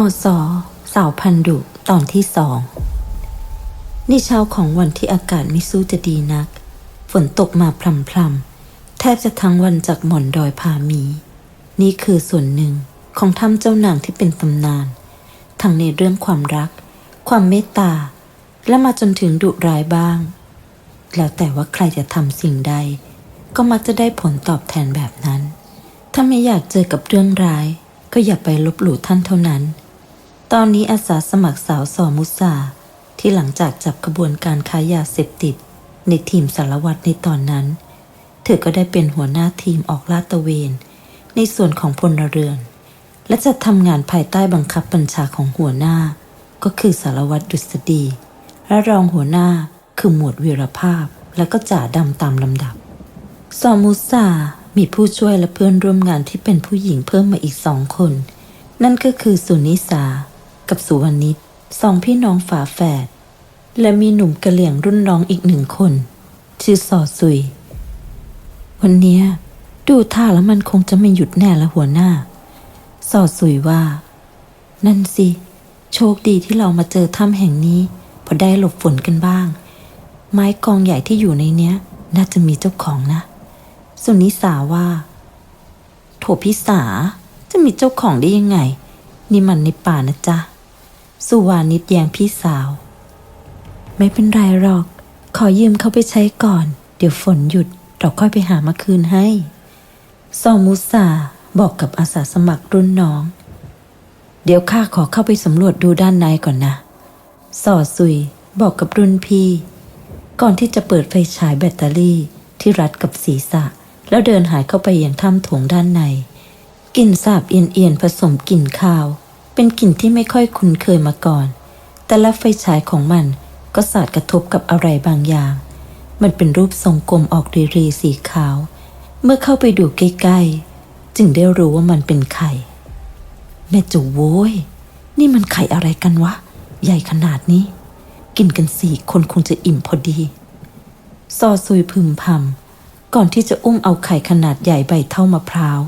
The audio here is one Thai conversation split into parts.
อสอสาวพันดุตอนที่สองนี่เช้าของวันที่อากาศไม่สู้จะดีนัก ฝนตกมาพรำๆ แทบจะทั้งวันจากหม่อนดอยผามี นี่คือส่วนหนึ่งของถ้ำเจ้านางที่เป็นตำนาน ทั้งในเรื่องความรัก ความเมตตา และมาจนถึงดุร้ายบ้าง แล้วแต่ว่าใครจะทำสิ่งใด ก็มักจะได้ผลตอบแทนแบบนั้น ถ้าไม่อยากเจอกับเรื่องร้าย ก็อย่าไปลบหลู่ท่านเท่านั้น ตอนนี้อาสาสมัครสาวสอมุสาที่หลังจากจับขบวนการค้ายาเสพติด ในทีมสารวัตรในตอนนั้น เธอก็ได้เป็นหัวหน้าทีมออกลาดตระเวน ในส่วนของพลเรือน และจะทำงานภายใต้บังคับบัญชาของหัวหน้า ก็คือสารวัตรดุษฎี และรองหัวหน้าคือหมวดวีรภาพและก็จ่าดำตามลำดับซอมูซามีผู้ช่วยและเพื่อนร่วมงานที่เป็นผู้หญิงเพิ่มมาอีกสองคน นั่นก็คือสุนิสา กับสุวรรณิตสองพี่น้องฝาแฝด และมีหนุ่มกะเหลี่ยงรุ่นน้องอีกหนึ่งคน ชื่อซอซุย วันเนี้ยดูท่าแล้วมันคงจะไม่หยุดแน่ละหัวหน้าซอซุยว่า นั่นสิ โชคดีที่เรามาเจอถ้ำแห่งนี้ พอได้หลบฝนกันบ้าง ไม้กองใหญ่ที่อยู่ในเนี้ย น่าจะมีเจ้าของนะ สุนิสาว่า โถพี่สาจะมีเจ้าของได้ยังไง นี่มันในป่านะจ๊ะ สุวานิดแยงพี่สาว ไม่เป็นไรหรอก ขอยืมเขาไปใช้ก่อน เดี๋ยวฝนหยุด เราค่อยไปหามาคืนให้ ซอมุสาบอกกับอาสาสมัครรุ่นน้อง เดี๋ยวข้าขอเข้าไปสำรวจดูด้านในก่อนนะ สอซุยบอกกับรุ่นพี่ ก่อนที่จะเปิดไฟฉายแบตเตอรี่ที่รัดกับศีรษะ แล้วเดินหายเข้าไปยังถ้ำถงด้านในกลิ่นสาบเอียนๆผสมกลิ่นคาว เป็นกลิ่นที่ไม่ค่อยคุ้นเคยมาก่อน แต่ละไฟฉายของมันก็สาดกระทบกับอะไรบางอย่าง มันเป็นรูปทรงกลมออกรีรีๆสีขาว เมื่อเข้าไปดูใกล้ๆ จึงได้รู้ว่ามันเป็นไข่ แม่จูโว้ย นี่มันไข่อะไรกันวะ ใหญ่ขนาดนี้ กินกันสี่คนคงจะอิ่มพอดี ซอซุยพึมพำก่อนที่จะอุ้มเอาไข่ขนาดใหญ่ใบเท่ามะพร้าว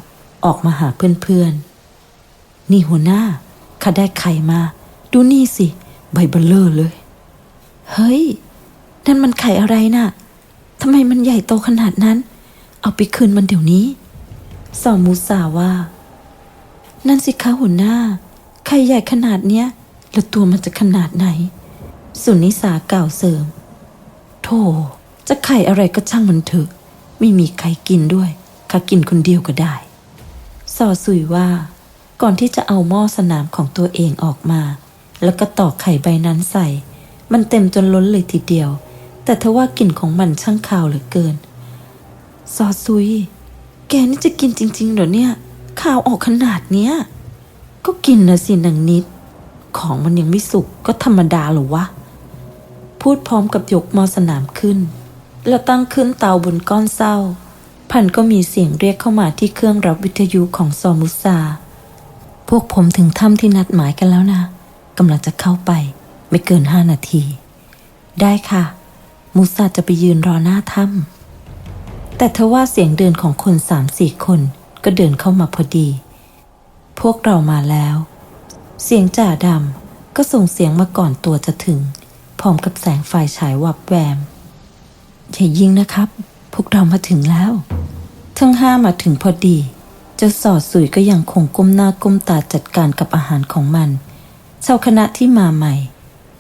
ออกมาหาเพื่อนๆ นี่หัวหน้า ข้าได้ไข่มา ดูนี่สิ ใบเบลเลอร์เลย เฮ้ย นั่นมันไข่อะไรน่ะทำไมมันใหญ่โตขนาดนั้น เอาไปคืนมันเดี๋ยวนี้ สอมูสาว่า นั่นสิคะหัวหน้า ไข่ใหญ่ขนาดเนี้ย แล้วตัวมันจะขนาดไหน สุนิสากล่าวเสริม โธ่ จะไข่อะไรก็ช่างมันเถอะ ไม่มีใครกินด้วยข้ากินคนเดียวก็ได้ซอสุยว่า ก่อนที่จะเอาหม้อสนามของตัวเองออกมา แล้วก็ตอกไข่ใบนั้นใส่ มันเต็มจนล้นเลยทีเดียว แต่ทว่ากลิ่นของมันช่างคาวเหลือเกิน ซอซุย แกนี่จะกินจริงๆเหรอเนี่ยข่าวออกขนาดเนี้ย ก็กินนะสินางนิด ของมันยังไม่สุกก็ธรรมดาหรอวะ พูดพร้อมกับยกมอสนามขึ้น แล้วตั้งขึ้นเตาบนก้อนเศร้า พันก็มีเสียงเรียกเข้ามาที่เครื่องรับวิทยุของซอมุสา พวกผมถึงถ้ำที่นัดหมายกันแล้วนะกำลังจะเข้าไป ไม่เกินห้านาที ได้ค่ะมุสาจะไปยืนรอหน้าถ้ำแต่ทว่าเสียงเดินของคนสามสี่คนก็เดินเข้ามาพอดี พวกเรามาแล้ว เสียงจ่าดำก็ส่งเสียงมาก่อนตัวจะถึง พร้อมกับแสงไฟฉายวับแวมอย่ายิงนะครับ พวกเรามาถึงแล้ว ทั้งห้ามาถึงพอดี เจ้าสอดสุยก็ยังคงก้มหน้าก้มตาจัดการกับอาหารของมัน ชาวคณะที่มาใหม่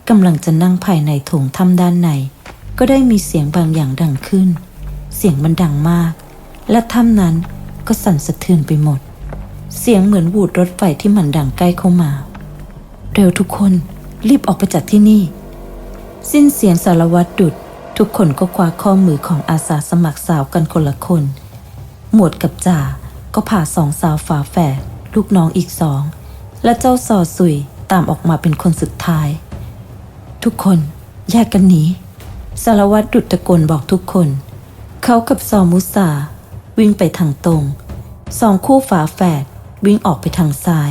กำลังจะนั่งภายในโถงถ้ำด้านใน ก็ได้มีเสียงบางอย่างดังขึ้น เสียงมันดังมาก และถ้ำนั้นก็สั่นสะเทือนไปหมด เสียงเหมือนวูดรถไฟที่มันดังใกล้เข้ามา เร็วทุกคนรีบออกไปจากที่นี่ สิ้นเสียงสารวัตรดุด ทุกคนก็คว้าข้อมือของอาสาสมัครสาวกันคนละคน หมวดกับจ่า ก็พาสองสาวฝาแฝดลูกน้องอีกสอง และเจ้าซอสุยตามออกมาเป็นคนสุดท้าย ทุกคนแยกกันหนีสารวัตรดุดตะโกนบอกทุกคน เขากับซอมุสาวิ่งไปทางตรง สองคู่ฝาแฝดวิ่งออกไปทางซ้าย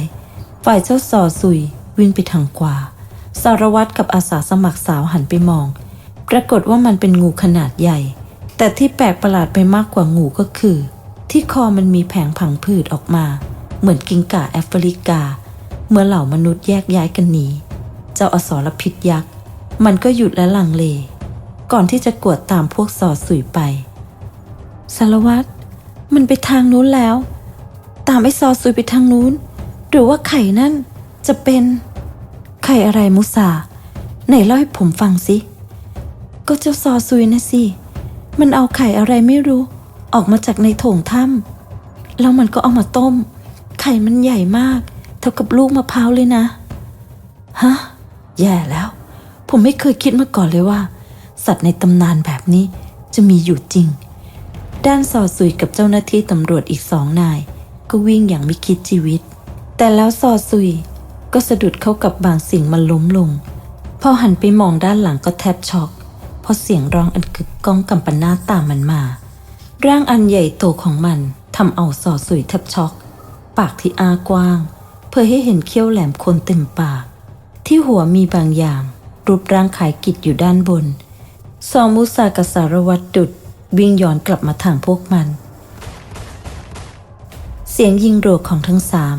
ฝ่ายเจ้าซอซุยวิ่งไปทางขวา สารวัตรกับอาสาสมัครสาวหันไปมอง ปรากฏว่ามันเป็นงูขนาดใหญ่ แต่ที่แปลกประหลาดไปมากกว่างูก็คือ ที่คอมันมีแผงผังผืดออกมา เหมือนกิงก่าแอฟริกา เมื่อเหล่ามนุษย์แยกย้ายกันหนี เจ้าอสรพิษยักษ์ มันก็หยุดและลังเล ก่อนที่จะกวดตามพวกสอสุยไป สารวัตรมันไปทางนู้นแล้ว ตามไอ้ซอซุยไปทางนู้น หรือว่าไข่นั่นจะเป็น ไข่อะไรมุสาไหนเล่าให้ผมฟังสิ ก็เจ้าซอซุยนะสิ มันเอาไข่อะไรไม่รู้ ออกมาจากในโถงถ้ำแล้วมันก็เอามาต้ม ไข่มันใหญ่มาก เท่ากับลูกมะพร้าวเลยนะ ฮะ แย่แล้ว ผมไม่เคยคิดมาก่อนเลยว่า สัตว์ในตำนานแบบนี้จะมีอยู่จริง ด้านสอสุยกับเจ้าหน้าที่ตำรวจอีกสองนาย ก็วิ่งอย่างไม่คิดชีวิต แต่แล้วสอสุยก็สะดุดเข้ากับบางสิ่งมันล้มลง พอหันไปมองด้านหลังก็แทบช็อก เพราะเสียงร้องอันกึกก้องกำปนาตามมันมา ร่างอันใหญ่โตของมันทำเอาสอสุยแทบช็อก ปากที่อากว้าง เพื่อให้เห็นเขี้ยวแหลมคมเต็มปาก ที่หัวมีบางอย่าง รูปร่างขายกิจอยู่ด้านบน ซอมุสากับสารวัตรดุดวิ่งย้อนกลับมาทางพวกมัน เสียงยิงโรกของทั้งสาม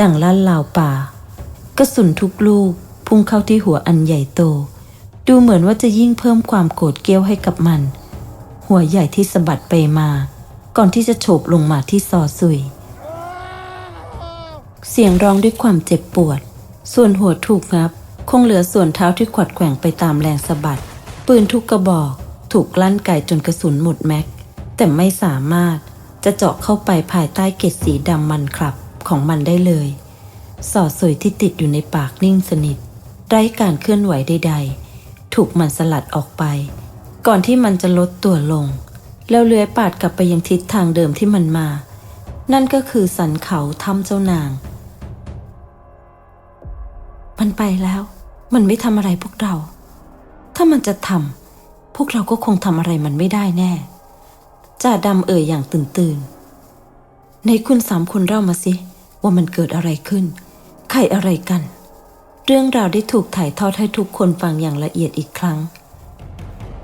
ดังลั่นลาวป่า กระสุนทุกลูกพุ่งเข้าที่หัวอันใหญ่โต ดูเหมือนว่าจะยิ่งเพิ่มความโกรธเกรี้ยวให้กับมัน หัวใหญ่ที่สะบัดไปมา ก่อนที่จะโฉบลงมาที่ซอซุย เสียงร้องด้วยความเจ็บปวด ส่วนหัวถูกงับ คงเหลือส่วนเท้าที่ขวัดแกว่งไปตามแรงสะบัด ปืนทุกกระบอก ถูกกลั่นไกจนกระสุนหมดแม็ก แต่ไม่สามารถจะเจาะเข้าไปภายใต้เกล็ดสีดำมันครับของมันได้เลย สอดสวยที่ติดอยู่ในปากนิ่งสนิท ไร้การเคลื่อนไหวใด ๆ ถูกมันสลัดออกไป ก่อนที่มันจะลดตัวลง แล้วเลื้อยปาดกลับไปยังทิศทางเดิมที่มันมา นั่นก็คือสันเขาถ้ำเจ้านาง มันไปแล้ว มันไม่ทำอะไรพวกเรา ถ้ามันจะทำพวกเราก็คงทำอะไรมันไม่ได้แน่จ่าดำเอ่ยอย่างตื่นตื่นในคุณสามคนเล่ามาสิ ว่ามันเกิดอะไรขึ้น ใครอะไรกัน เรื่องราวได้ถูกถ่ายทอดให้ทุกคนฟังอย่างละเอียดอีกครั้ง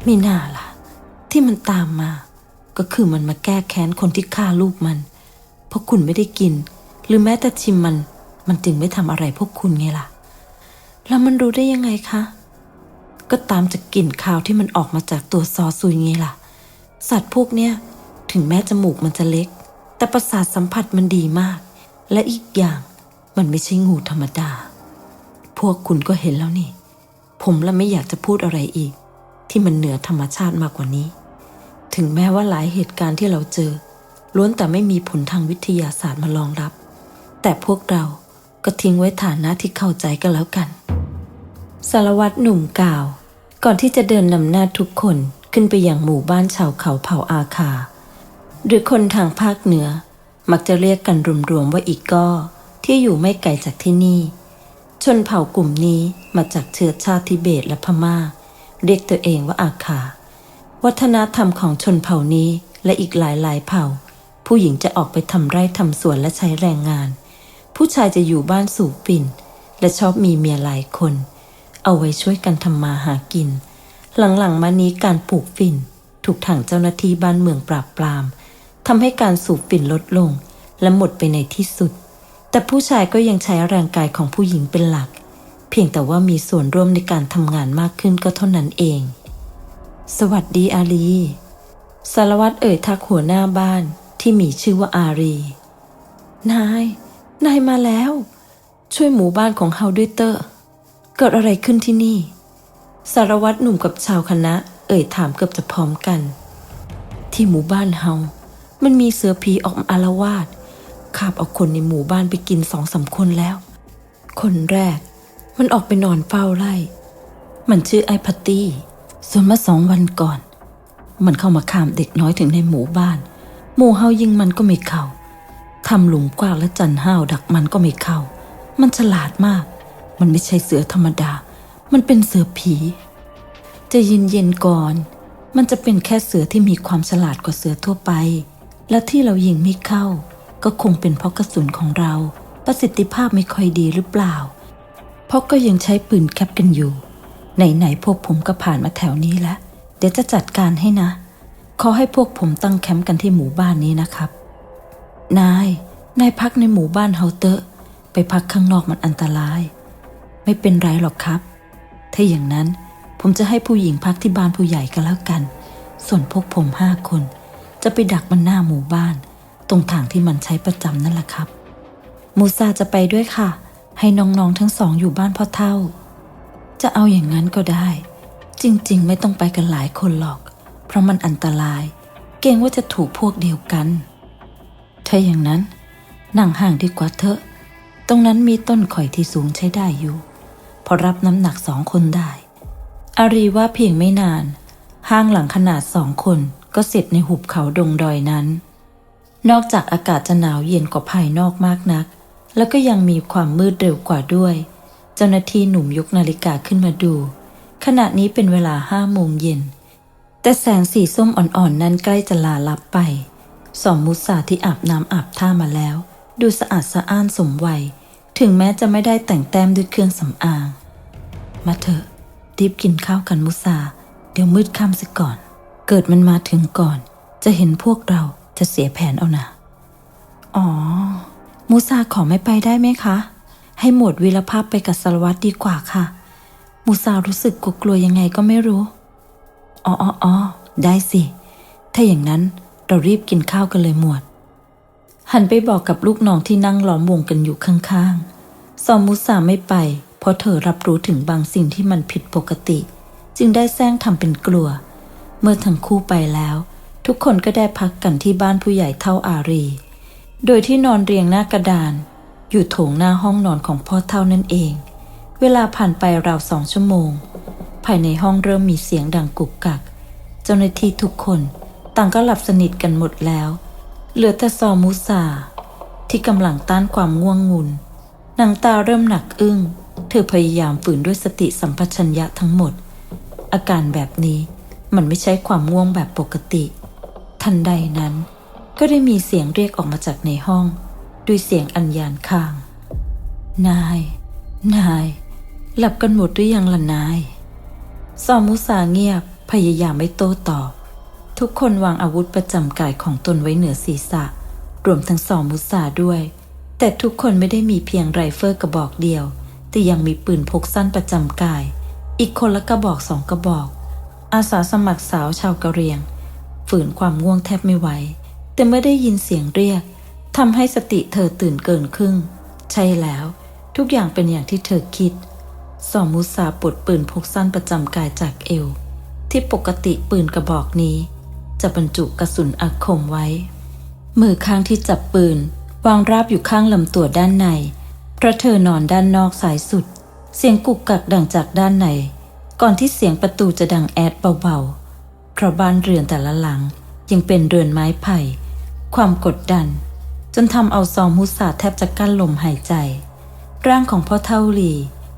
ไม่น่าล่ะ ที่มันตามมา ก็คือมันมาแก้แค้นคนที่ฆ่าลูกมัน เพราะคุณไม่ได้กิน หรือแม้แต่ชิมมัน มันจึงไม่ทำอะไรพวกคุณไงล่ะ แล้วมันรู้ได้ยังไงคะ ก็ตามจากกลิ่นคาวที่มันออกมาจากตัวซอซุยไงล่ะ สัตว์พวกเนี้ยถึงแม้จมูกมันจะเล็ก แต่ประสาทสัมผัสมันดีมาก และอีกอย่างมันไม่ใช่งูธรรมดา พวกคุณก็เห็นแล้วนี่ ผมละไม่อยากจะพูดอะไรอีก ที่มันเหนือธรรมชาติมากกว่านี้ ถึงแม้ว่าหลายเหตุการณ์ที่เราเจอ ล้วนแต่ไม่มีผลทางวิทยาศาสตร์มารองรับ แต่พวกเราก็ทิ้งไว้ฐานะที่เข้าใจกันแล้วกัน สารวัตรหนุ่มกล่าว ก่อนที่จะเดินนำหน้าทุกคนขึ้นไปยังหมู่บ้านชาวเขาเผ่าอาคา หรือคนทางภาคเหนือ มักจะเรียกกันรวมๆว่าอีกก้อที่อยู่ไม่ไกลจากที่นี่ ชนเผ่ากลุ่มนี้มาจากเชื้อชาติทิเบตและพม่า เรียกตัวเองว่าอาคา วัฒนธรรมของชนเผ่านี้และอีกหลายหลายเผ่า ผู้หญิงจะออกไปทำไร่ทำสวนและใช้แรงงาน ผู้ชายจะอยู่บ้านสูบปิ่น และชอบมีเมียหลายคน เอาไว้ช่วยกันทำมาหากิน หลังๆมานี้การปลูกฝิ่น ถูกทางเจ้าหน้าที่บ้านเมืองปราบปรามทำให้การสูบฝิ่นลดลง และหมดไปในที่สุด แต่ผู้ชายก็ยังใช้ร่างกายของผู้หญิงเป็นหลัก เพียงแต่ว่ามีส่วนร่วมในการทำงานมากขึ้นก็เท่านั้นเอง สวัสดีอาลีสารวัตรเอ่ยทักหัวหน้าบ้านที่มีชื่อว่าอารี นาย นายมาแล้ว ช่วยหมู่บ้านของเฮาด้วยเตอะเกิดอะไรขึ้นที่นี่ สารวัตรหนุ่มกับชาวคณะ เอ่ยถามเกือบจะพร้อมกัน ที่หมู่บ้านเฮา มันมีเสือผีออกมาอารวาสคาบเอาคนในหมู่บ้านไปกินสองสามคนแล้ว คนแรก มันออกไปนอนเฝ้าไร่ มันชื่อไอพัตตี้ส่วนเมื่อสองวันก่อน มันเข้ามาขามเด็กน้อยถึงในหมู่บ้าน หมู่เฮายิงมันก็ไม่เข้าทำหลุมกว้างและจันห้าวดักมันก็ไม่เข้า มันฉลาดมาก มันไม่ใช่เสือธรรมดา มันเป็นเสือผีจะเย็นเย็นๆก่อน มันจะเป็นแค่เสือที่มีความฉลาดกว่าเสือทั่วไป และที่เรายิงไม่เข้า ก็คงเป็นเพราะกระสุนของเรา ประสิทธิภาพไม่ค่อยดีหรือเปล่า เพราะก็ยังใช้ปืนแคปกันอยู่ ไหนๆพวกผมก็ผ่านมาแถวนี้แล้ว เดี๋ยวจะจัดการให้นะ ขอให้พวกผมตั้งแคมป์กันที่หมู่บ้านนี้นะครับ นาย นายพักในหมู่บ้านเฮาเตอะ ไปพักข้างนอกมันอันตราย ไม่เป็นไรหรอกครับ ถ้าอย่างนั้นผมจะให้ผู้หญิงพักที่บ้านผู้ใหญ่กันแล้วกัน ส่วนพวกผมห้าคน จะไปดักมันหน้าหมู่บ้าน ตรงทางที่มันใช้ประจำนั่นแหละครับ มูซาจะไปด้วยค่ะ ให้น้องๆทั้งสองอยู่บ้านพ่อเท่า จะเอาอย่างนั้นก็ได้ จริงๆ ไม่ต้องไปกันหลายคนหรอก เพราะมันอันตราย เกรงว่าจะถูกพวกเดียวกัน ถ้าอย่างนั้น นั่งห่างดีกว่าเถอะ ตรงนั้นมีต้นข่อยที่สูงใช้ได้อยู่ พอรับน้ำหนักสองคนได้ อารีว่าเพียงไม่นาน ห้างหลังขนาดสองคนก็เสร็จในหุบเขาดงดอยนั้น นอกจากอากาศจะหนาวเย็นกว่าภายนอกมากนัก แล้วก็ยังมีความมืดเร็วกว่าด้วย เจ้าหน้าที่หนุ่มยกนาฬิกาขึ้นมาดู ขณะนี้เป็นเวลาห้าโมงเย็น แต่แสงสีส้มอ่อนๆนั้นใกล้จะลาลับไป สอมมุสาที่อาบน้ำอาบท่ามาแล้ว ดูสะอาดสะอ้านสมวัย ถึงแม้จะไม่ได้แต่งแต้มด้วยเครื่องสำอาง มาเถอะรีบกินข้าวกันมุสา เดี๋ยวมืดค่ำสิก่อน เกิดมันมาถึงก่อน จะเห็นพวกเราจะเสียแผนเอานะอ๋อ มูซาขอไม่ไปได้ไหมคะ ให้หมวดวีรภาพไปกับสารวัตรดีกว่าค่ะ มูซารู้สึกกลัวๆยังไงก็ไม่รู้อ๋ออออได้สิ ถ้าอย่างนั้นเรารีบกินข้าวกันเลยหมวด หันไปบอกกับลูกน้องที่นั่งล้อมวงกันอยู่ข้างๆ ซอมมุสาไม่ไป เพราะเธอรับรู้ถึงบางสิ่งที่มันผิดปกติ จึงได้แซงทำเป็นกลัว เมื่อทั้งคู่ไปแล้ว ทุกคนก็ได้พักกันที่บ้านผู้ใหญ่เท่าอารี โดยที่นอนเรียงหน้ากระดาน อยู่โถงหน้าห้องนอนของพ่อเท่านั่นเอง เวลาผ่านไปราวสองชั่วโมง ภายในห้องเริ่มมีเสียงดังกุกกัก เจ้าหน้าที่ทุกคนต่างก็หลับสนิทกันหมดแล้ว เหลือแต่ซอมูซาที่กำลังต้านความง่วงงุนหนังตาเริ่มหนักอึ้ง เธอพยายามฝืนด้วยสติสัมปชัญญะทั้งหมด อาการแบบนี้มันไม่ใช่ความง่วงแบบปกติ ทันใดนั้น ก็ได้มีเสียงเรียกออกมาจากในห้อง ด้วยเสียงอันยานข้าง นาย นาย หลับกันหมดหรือยังล่ะนายซอมุสาเงียบพยายามไม่โต้ตอบ ทุกคนวางอาวุธประจำกายของตนไว้เหนือศีรษะ รวมทั้งซอมุสาด้วย แต่ทุกคนไม่ได้มีเพียงไรเฟิลกระบอกเดียว แต่ยังมีปืนพกสั้นประจำกาย อีกคนละกระบอกสองกระบอก อาสาสมัครสาวชาวกะเหรียง ฝืนความง่วงแทบไม่ไหว แต่เมื่อได้ยินเสียงเรียกทำให้สติเธอตื่นเกินครึ่ง ใช่แล้ว ทุกอย่างเป็นอย่างที่เธอคิด สอมมุสาปลดปืนพกสั้นประจำกายจากเอว ที่ปกติปืนกระบอกนี้ จะบรรจุกระสุนอาคมไว้ มือข้างที่จับปืน วางราบอยู่ข้างลำตัวด้านใน เพราะเธอนอนด้านนอกสายสุด เสียงกุกกักดังจากด้านใน ก่อนที่เสียงประตูจะดังแอดเบาๆเพราะบ้านเรือนแต่ละหลังยังเป็นเรือนไม้ไผ่ ความกดดัน จนทำเอาซอมมุสาแทบจะกั้นลมหายใจ ร่างของพ่อเท่าลี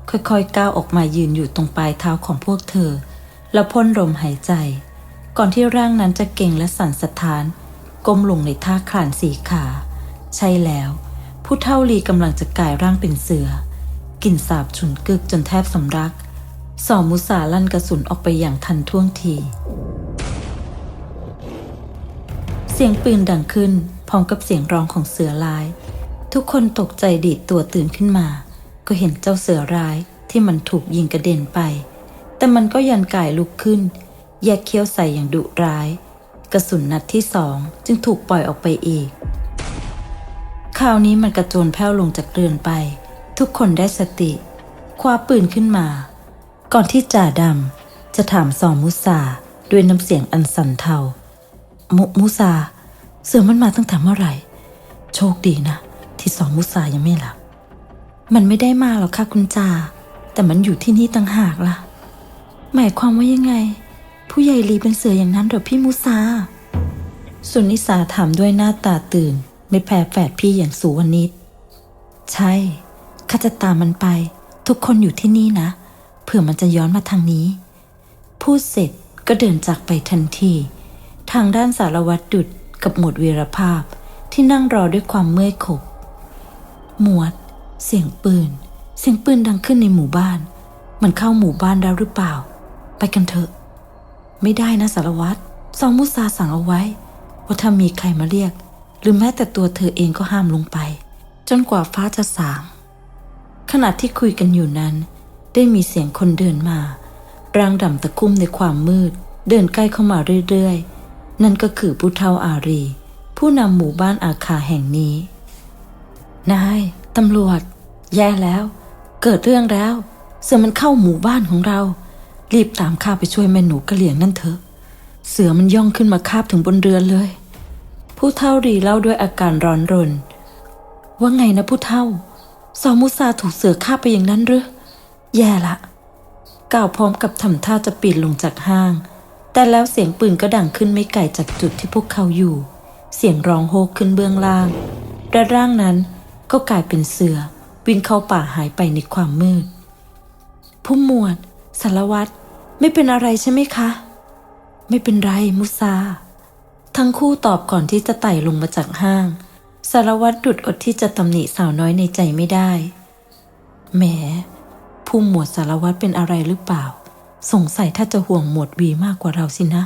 ค่อยๆก้าวออกมายืนอยู่ตรงปลายเท้าของพวกเธอ แล้วพ่นลมหายใจ ก่อนที่ร่างนั้นจะเก่งและสั่นสะท้าน ก้มลงในท่าคลานสีขา ใช่แล้ว ผู้เท่าลีกำลังจะกลายร่างเป็นเสือกลิ่นสาบฉุนกึกจนแทบสำรักสอมมุสาลั่นกระสุนออกไปอย่างทันท่วงที เสียงปืนดังขึ้น พร้อมกับเสียงร้องของเสือลาย ทุกคนตกใจดีดตัวตื่นขึ้นมา ก็เห็นเจ้าเสือร้ายที่มันถูกยิงกระเด็นไป แต่มันก็ยันกายลุกขึ้น แยกเขี้ยวใส่อย่างดุร้าย กระสุนนัดที่สองจึงถูกปล่อยออกไปอีก คราวนี้มันกระโจนแผ่วลงจากเรือนไป ทุกคนได้สติคว้าปืนขึ้นมา ก่อนที่จ่าดำจะถามซองมุสาด้วยน้ำเสียงอันสั่นเทา มมุสา เสือมันมาตั้งแต่เมื่อไหร่ โชคดีนะ ที่สองมุสายังไม่หลับ มันไม่ได้มาหรอกค่ะคุณจา แต่มันอยู่ที่นี่ต่างหากล่ะ หมายความว่ายังไง ผู้ใหญ่ลีเป็นเสืออย่างนั้นหรอพี่มุสา สุนิสาถามด้วยหน้าตาตื่น ไม่แพ้แฝดพี่อย่างสุวรรณิตใช่ข้าจะตามมันไป ทุกคนอยู่ที่นี่นะ เผื่อมันจะย้อนมาทางนี้ พูดเสร็จก็เดินจากไปทันที ทางด้านสารวัตรดุดกับหมวดวีรภาพที่นั่งรอด้วยความเมื่อยขบ หมวด เสียงปืน เสียงปืนดังขึ้นในหมู่บ้าน มันเข้าหมู่บ้านแล้วหรือเปล่า ไปกันเถอะ ไม่ได้นะสารวัตรซองมุสาสั่งเอาไว้ ว่าถ้ามีใครมาเรียก หรือแม้แต่ตัวเธอเองก็ห้ามลงไป จนกว่าฟ้าจะสางขณะที่คุยกันอยู่นั้น ได้มีเสียงคนเดินมาร่างดำตะคุ่มในความมืด เดินใกล้เข้ามาเรื่อยๆ นั่นก็คือผู้เฒ่าอารี ผู้นำหมู่บ้านอาคาแห่งนี้ นายตำรวจ แย่แล้ว เกิดเรื่องแล้ว เสือมันเข้าหมู่บ้านของเรา รีบตามข้าไปช่วยแม่หนูกระเหลี่ยงนั่นเถอะ เสือมันย่องขึ้นมาคาบถึงบนเรือเลย ผู้เฒ่ารีเล่าด้วยอาการร้อนรน ว่าไงนะผู้เฒ่าซอมุซาถูกเสือฆ่าไปอย่างนั้นหรือแย่ละ กล่าวพร้อมกับทำท่าจะปีนลงจากห้าง แต่แล้วเสียงปืนก็ดังขึ้นไม่ไกลจากจุดที่พวกเขาอยู่ เสียงร้องโฮกขึ้นเบื้องล่างและร่างนั้นก็กลายเป็นเสือ วิ่งเข้าป่าหายไปในความมืด ผู้หมวดสารวัตรไม่เป็นอะไรใช่ไหมคะ ไม่เป็นไรมุซา ทั้งคู่ตอบก่อนที่จะไต่ลงมาจากห้าง สารวัตรดุดอดที่จะตำหนิสาวน้อยในใจไม่ได้ แหม ผู้หมวดสารวัตรเป็นอะไรหรือเปล่า สงสัยถ้าจะห่วงหมวดวีมากกว่าเราสินะ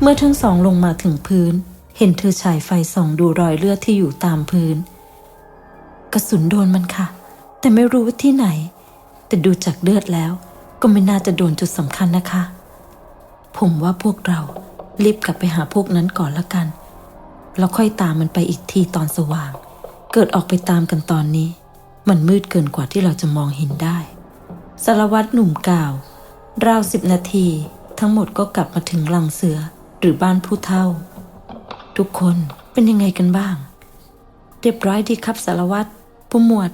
เมื่อทั้งสองลงมาถึงพื้น เห็นเธอฉายไฟส่องดูรอยเลือดที่อยู่ตามพื้น กระสุนโดนมันค่ะ แต่ไม่รู้ว่าที่ไหน แต่ดูจากเลือดแล้ว ก็ไม่น่าจะโดนจุดสำคัญนะคะ ผมว่าพวกเรารีบกลับไปหาพวกนั้นก่อนละกัน แล้วค่อยตามมันไปอีกทีตอนสว่าง เกิดออกไปตามกันตอนนี้ มันมืดเกินกว่าที่เราจะมองเห็นได้สารวัตรหนุ่มกล่าว ราวสิบนาที ทั้งหมดก็กลับมาถึงหลังเสือหรือบ้านผู้เฒ่า ทุกคนเป็นยังไงกันบ้าง เรียบร้อยดีครับสารวัตรผู้หมวด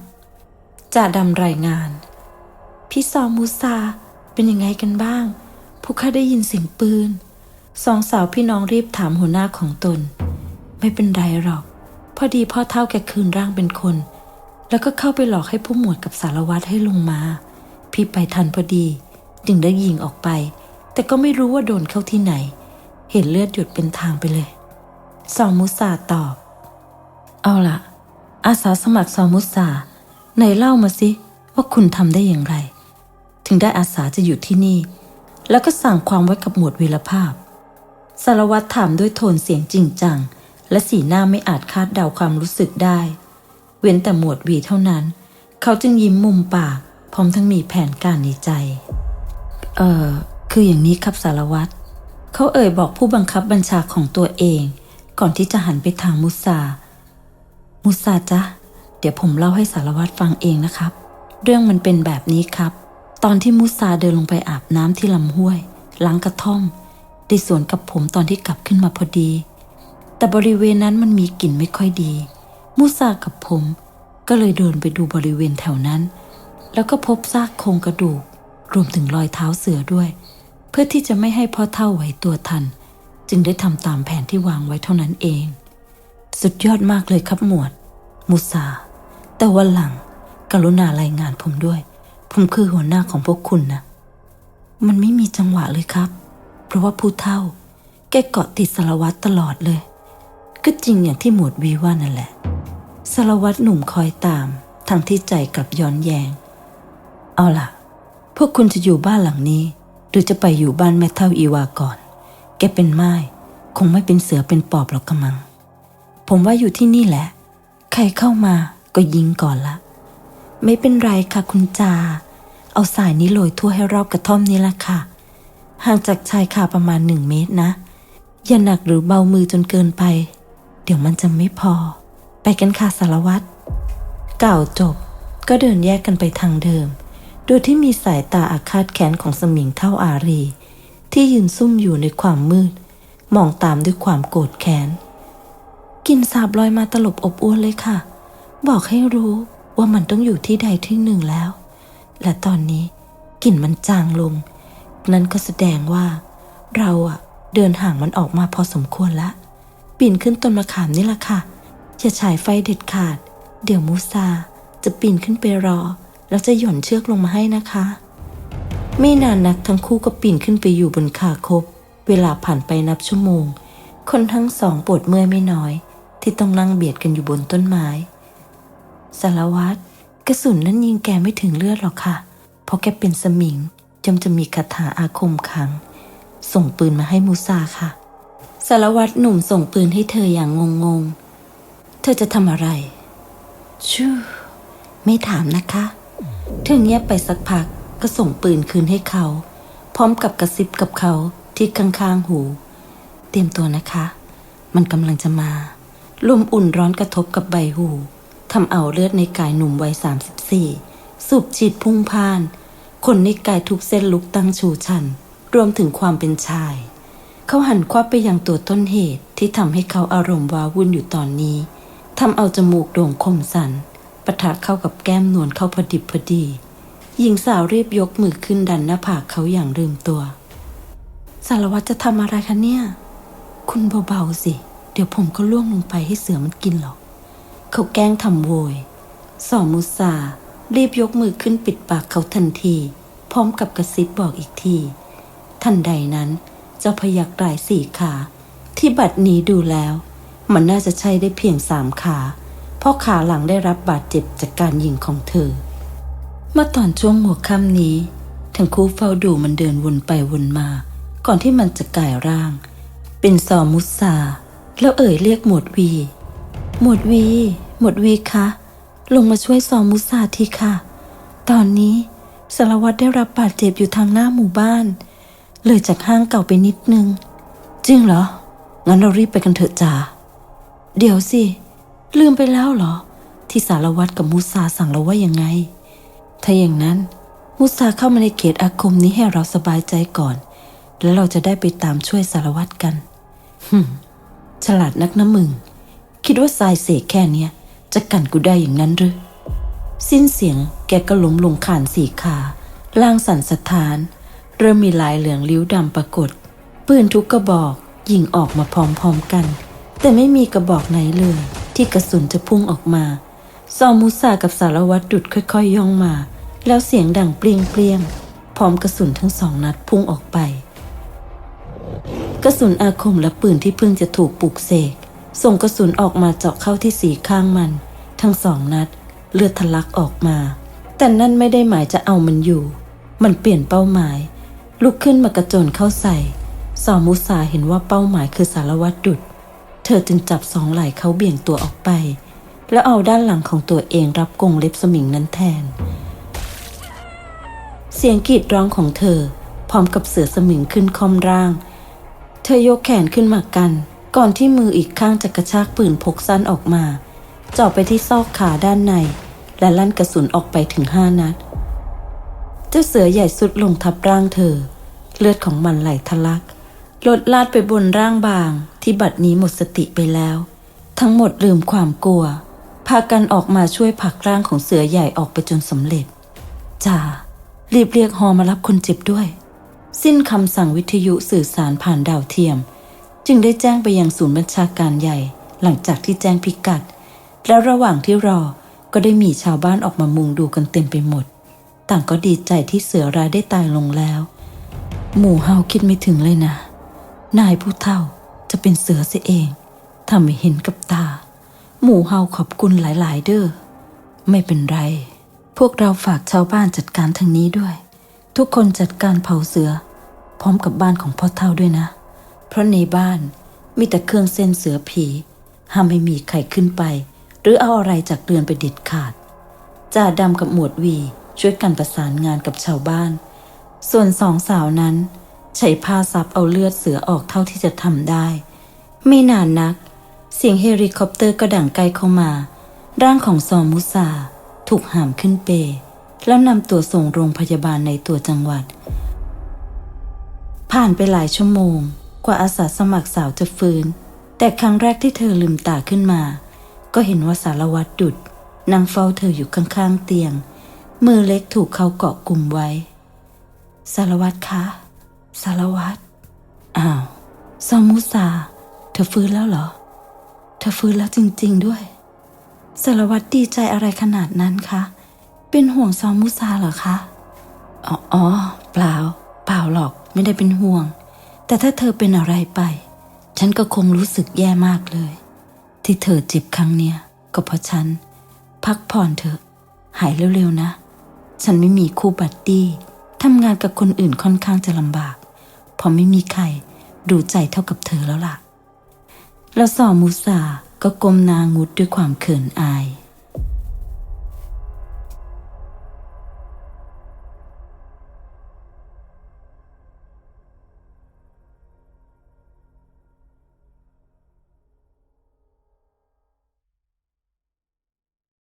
จ่าดำรายงาน พี่ซอมูซาเป็นยังไงกันบ้างพวกข้าได้ยินเสียงปืนสองสาวพี่น้องรีบถามหัวหน้าของตน ไม่เป็นไรหรอก พอดีพ่อเท่าแกคืนร่างเป็นคน แล้วก็เข้าไปหลอกให้ผู้หมวดกับสารวัตรให้ลงมา พี่ไปทันพอดี จึงได้ยิงออกไป แต่ก็ไม่รู้ว่าโดนเข้าที่ไหน เห็นเลือดหยดเป็นทางไปเลยซอมุสาตอบ เอาล่ะอาสาสมัครซอมุสาไหนเล่ามาสิว่าคุณทำได้อย่างไร ถึงได้อาสาจะอยู่ที่นี่ แล้วก็สั่งความไว้กับหมวดวีรภาพ สารวัตรถามด้วยโทนเสียงจริงจัง และสีหน้าไม่อาจคาดเดาความรู้สึกได้ เว้นแต่หมวดวีเท่านั้น เขาจึงยิ้มมุมปาก พร้อมทั้งมีแผนการในใจ เอ่อ คืออย่างนี้ครับสารวัตรเขาเอ่ยบอกผู้บังคับบัญชาของตัวเอง ก่อนที่จะหันไปทางมุสา มุสาจ๊ะ เดี๋ยวผมเล่าให้สารวัตรฟังเองนะครับ เรื่องมันเป็นแบบนี้ครับ ตอนที่มุสาเดินลงไปอาบน้ำที่ลำห้วย ล้างกระท่อม ได้สวนกับผมตอนที่กลับขึ้นมาพอดี แต่บริเวณนั้นมันมีกลิ่นไม่ค่อยดี มุสากับผม ก็เลยเดินไปดูบริเวณแถวนั้น แล้วก็พบซากโครงกระดูก รวมถึงรอยเท้าเสือด้วย เพื่อที่จะไม่ให้พ่อเท่าไหวตัวทัน จึงได้ทำตามแผนที่วางไว้เท่านั้นเอง สุดยอดมากเลยครับหมวด มุสา แต่วันหลัง กรุณารายงานผมด้วย ผมคือหัวหน้าของพวกคุณนะมันไม่มีจังหวะเลยครับ เพราะว่าผู้เท่า แกเกาะติดสารวัตรตลอดเลย ก็จริงอย่างที่หมวดวีว่านั่นแหละสารวัตรหนุ่มคอยตาม ทั้งที่ใจกลับย้อนแยง เอาล่ะ พวกคุณจะอยู่บ้านหลังนี้ หรือจะไปอยู่บ้านแม่เท่าอีวาก่อน แกเป็นไม้คงไม่เป็นเสือเป็นปอบหรอกกำมัง ผมว่าอยู่ที่นี่แหละ ใครเข้ามาก็ยิงก่อนละ ไม่เป็นไรค่ะคุณจา เอาสายนี้โรยทั่วให้รอบกระท่อมนี้ละค่ะ ห่างจากชายคาประมาณหนึ่งเมตรนะ อย่าหนักหรือเบามือจนเกินไป เดี๋ยวมันจะไม่พอ ไปกันค่ะสารวัตรกล่าวจบก็เดินแยกกันไปทางเดิม โดยที่มีสายตาอาฆาตแค้นของสมิงเท่าอารี ที่ยืนซุ่มอยู่ในความมืด มองตามด้วยความโกรธแค้นกลินสาบลอยมาตลบอบอวนเลยค่ะ บอกให้รู้ว่ามันต้องอยู่ที่ใดที่หนึ่งแล้ว และตอนนี้กลิ่นมันจางลง นั่นก็แสดงว่า เราอะเดินห่างมันออกมาพอสมควรละปีนขึ้นต้นมะขามนี่ละค่ะอย่าฉายไฟเด็ดขาด เดี๋ยวมูซาจะปีนขึ้นไปรอ แล้วจะหย่อนเชือกลงมาให้นะคะ ไม่นานนักทั้งคู่ก็ปีนขึ้นไปอยู่บนขาคบ เวลาผ่านไปนับชั่วโมง คนทั้งสองปวดเมื่อยไม่น้อย ที่ต้องนั่งเบียดกันอยู่บนต้นไม้ สารวัตรกระสุนนั้นยิงแกไม่ถึงเลือดหรอกค่ะ เพราะแกเป็นสมิงจำจะมีคาถาอาคมขัง ส่งปืนมาให้มูซาค่ะ สารวัตรหนุ่มส่งปืนให้เธออย่างงงๆ เธอจะทำอะไร ชูไม่ถามนะคะ เธอเงียบไปสักพักก็ส่งปืนคืนให้เขา พร้อมกับกระซิบกับเขาที่ข้างๆหู เตรียมตัวนะคะ มันกำลังจะมาลมอุ่นร้อนกระทบกับใบหูทำเอาเลือดในกายหนุ่มวัย34 สูบฉีดพุ่งพ่าน คนในกายทุกเส้นลุกตั้งชูชัน รวมถึงความเป็นชาย เขาหันควับไปยังตัวต้นเหตุที่ทำให้เขาอารมณ์ว้าวุ่นอยู่ตอนนี้ทำเอาจมูกโด่งคมสัน ปะทะเข้ากับแก้มนวลเข้าพอดิบพอดี หญิงสาวรีบยกมือขึ้นดันหน้าผากเขาอย่างลืมตัว สารวัตรจะทำอะไรคะเนี่ย คุณเบาๆสิ เดี๋ยวผมก็ล่วงลงไปให้เสือมันกินหรอก เขาแกล้งทำโวยสอมุสารีบยกมือขึ้นปิดปากเขาทันที พร้อมกับกระซิบบอกอีกที ทันใดนั้น เจ้าพยักรายสี่ขา ที่บัดนี้ดูแล้ว มันน่าจะใช่ได้เพียงสามขา เพราะขาหลังได้รับบาดเจ็บจากการยิงของเธอ เมื่อตอนช่วงหัวค่ำนี้ ทั้งคู่เฝ้าดูมันเดินวนไปวนมา ก่อนที่มันจะกลายร่าง เป็นซอมุสาแล้วเอ่ยเรียกหมวดวี หมวดวี หมวดวีคะ ลงมาช่วยซอมุสาทีค่ะ ตอนนี้สารวัตรได้รับบาดเจ็บอยู่ทางหน้าหมู่บ้าน เลยจากห้างเก่าไปนิดนึง จริงเหรอ งั้นเรารีบไปกันเถอะจ่าเดี๋ยวสิ ลืมไปแล้วเหรอ ที่สารวัตรกับมุสาสั่งเราว่ายังไง ถ้าอย่างนั้นมุสาเข้ามาในเขตอาคมนี้ให้เราสบายใจก่อน แล้วเราจะได้ไปตามช่วยสารวัตรกันฮึฉลาดนักนะมึง คิดว่าทรายเสกแค่เนี้ยจะกันกูได้อย่างนั้นหรือ สิ้นเสียงแกก็ล้มลงขานสี่ขาล่างสั่นสะท้าน เริ่มมีลายเหลืองลิ้วดำปรากฏ ปืนทุกกระบอกยิงออกมาพร้อมๆกัน แต่ไม่มีกระบอกไหนเลย ที่กระสุนจะพุ่งออกมา ซอมูซากับสารวัตรดุดค่อยๆย่องมา แล้วเสียงดังเปรียงเปรียงๆ พร้อมกระสุนทั้งสองนัดพุ่งออกไป กระสุนอาคมและปืนที่เพิ่งจะถูกปลุกเสก ส่งกระสุนออกมาเจาะเข้าที่สีข้างมัน ทั้งสองนัด เลือดทะลักออกมา แต่นั่นไม่ได้หมายจะเอามันอยู่ มันเปลี่ยนเป้าหมาย ลุกขึ้นมากระโจนเข้าใส่สอมุสาเห็นว่าเป้าหมายคือสารวัตรดุด เธอจึงจับสองไหล่เขาเบี่ยงตัวออกไป แล้วเอาด้านหลังของตัวเองรับกงเล็บสมิงนั้นแทน เสียงกรีดร้องของเธอ พร้อมกับเสือสมิงขึ้นคอมร่าง เธอยกแขนขึ้นมากัน ก่อนที่มืออีกข้างจะกระชากปืนพกสั้นออกมาจาะไปที่ซอกขาด้านใน และลั่นกระสุนออกไปถึงห้านัด เจ้าเสือใหญ่สุดลงทับร่างเธอ เลือดของมันไหลทะลัก ลดลาดไปบนร่างบางที่บัดนี้หมดสติไปแล้ว ทั้งหมดลืมความกลัว พากันออกมาช่วยผลักร่างของเสือใหญ่ออกไปจนสำเร็จจ่ารีบเรียกฮอมารับคนเจ็บด้วย สิ้นคำสั่งวิทยุสื่อสารผ่านดาวเทียม จึงได้แจ้งไปยังศูนย์บัญชาการใหญ่ หลังจากที่แจ้งพิกัด แล้วระหว่างที่รอก็ได้มีชาวบ้านออกมามุงดูกันเต็มไปหมด ต่างก็ดีใจที่เสือรายได้ตายลงแล้ว หมู่เฮาคิดไม่ถึงเลยนะ นายผู้เฒ่าจะเป็นเสือเสียเองทำให้เห็นกับตา หมู่เฮาขอบคุณหลาย ๆ เด้อไม่เป็นไร พวกเราฝากชาวบ้านจัดการทางนี้ด้วย ทุกคนจัดการเผาเสือ พร้อมกับบ้านของพ่อเฒ่าด้วยนะ เพราะในบ้านมีแต่เครื่องเส้นเสือผีห้ามไม่มีใครขึ้นไป หรือเอาอะไรจากเรือนไปเด็ดขาดจ่าดำกับหมวดวีช่วยกันประสานงานกับชาวบ้าน ส่วนสองสาวนั้น ใช้ผ้าซับเอาเลือดเสือออกเท่าที่จะทำได้ ไม่นานนัก เสียงเฮลิคอปเตอร์ก็ดังไกลเข้ามา ร่างของซอมุซาถูกหามขึ้นเป แล้วนำตัวส่งโรงพยาบาลในตัวจังหวัด ผ่านไปหลายชั่วโมง กว่าอาสาสมัครสาวจะฟื้น แต่ครั้งแรกที่เธอลืมตาขึ้นมา ก็เห็นว่าสารวัตรดุดนั่งเฝ้าเธออยู่ข้างๆเตียง มือเล็กถูกเขาเกาะกลุ่มไว้ สารวัตรคะ สารวัตรอ้าวซอมุสา เธอฟื้นแล้วเหรอ เธอฟื้นแล้วจริง ๆ ด้วย สารวัตรดีใจอะไรขนาดนั้นคะ เป็นห่วงซอมุสาเหรอคะ อ๋อออเปล่า เปล่าหรอกไม่ได้เป็นห่วง แต่ถ้าเธอเป็นอะไรไป ฉันก็คงรู้สึกแย่มากเลย ที่เธอเจ็บครั้งเนี้ยก็เพราะฉัน พักผ่อนเถอะ หายเร็วๆนะ ฉันไม่มีคู่บัดดี้ทำงานกับคนอื่นค่อนข้างจะลำบาก เพราะไม่มีใครดูใจเท่ากับเธอแล้วล่ะ แล้วสอมูซาก็ก้มนางุดด้วยความเขินอาย